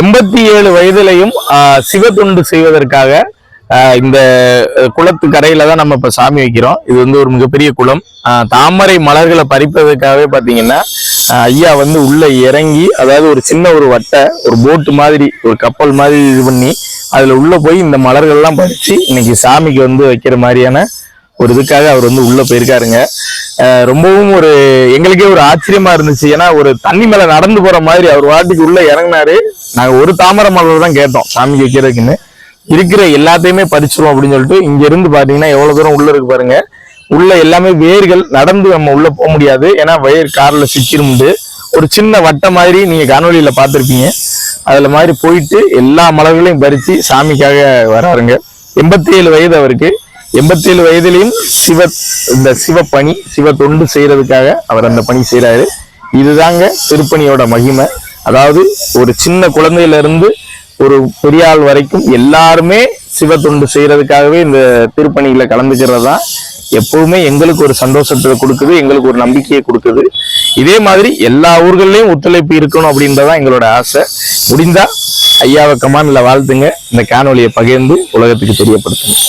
எண்பத்தி ஏழு வயதிலையும் சிவத்துண்டு சிவத்தொண்டு செய்வதற்காக இந்த குளத்து கரையில தான் நம்ம இப்ப சாமி வைக்கிறோம். இது வந்து ஒரு மிகப்பெரிய குளம். தாமரை மலர்களை பறிப்பதற்காகவே பாத்தீங்கன்னா ஐயா வந்து உள்ள இறங்கி அதாவது ஒரு சின்ன ஒரு வட்டை ஒரு போட்டு மாதிரி ஒரு கப்பல் மாதிரி இது பண்ணி அதுல உள்ள போய் இந்த மலர்கள்லாம் பறிச்சு இன்னைக்கு சாமிக்கு வந்து வைக்கிற மாதிரியான ஒரு இதுக்காக அவர் வந்து உள்ள போயிருக்காருங்க. ரொம்பவும் ஒரு எங்களுக்கே ஒரு ஆச்சரியமா இருந்துச்சு. ஏன்னா ஒரு தண்ணி மேல நடந்து போற மாதிரி அவர் வாட்டுக்கு உள்ள இறங்குனாரு. நாங்க ஒரு தாமரை மலர் தான் கேட்டோம் சாமிக்கு வைக்கிறதுக்குன்னு. இருக்கிற எல்லாத்தையுமே பறிச்சிருவோம் அப்படின்னு சொல்லிட்டு இங்க இருந்து பாத்தீங்கன்னா எவ்வளவு தூரம் உள்ள இருக்கு பாருங்க. உள்ள எல்லாமே வேர்கள் நடந்து நம்ம உள்ள போக முடியாது. ஏன்னா வயர் கார்ல சிக்கிருமுண்டு ஒரு சின்ன வட்டம் மாதிரி நீங்க காணொலியில பாத்திருப்பீங்க அதுல மாதிரி போயிட்டு எல்லா மலர்களையும் பறிச்சு சாமிக்காக வராருங்க. எண்பத்தி ஏழு வயது அவருக்கு. எண்பத்தி ஏழு வயதிலையும் சிவ இந்த சிவ பணி சிவ தொண்டு செய்யறதுக்காக அவர் அந்த பணி செய்கிறாரு இதுதாங்க திருப்பணியோட மகிமை. அதாவது ஒரு சின்ன குழந்தையிலிருந்து ஒரு பெரியாள் வரைக்கும் எல்லாருமே சிவ தொண்டு செய்யறதுக்காகவே இந்த திருப்பணியில கலந்துக்கிறது தான் எப்பவுமே எங்களுக்கு ஒரு சந்தோஷத்தை கொடுக்குது எங்களுக்கு ஒரு நம்பிக்கையை கொடுக்குது. இதே மாதிரி எல்லா ஊர்கள்லையும் ஒத்துழைப்பு இருக்கணும் அப்படின்றதான் எங்களோட ஆசை. முடிந்தா ஐயாவை கமான்ல வாழ்த்துங்க. இந்த காணொலியை பகிர்ந்து உலகத்துக்கு தெரியப்படுத்துங்க.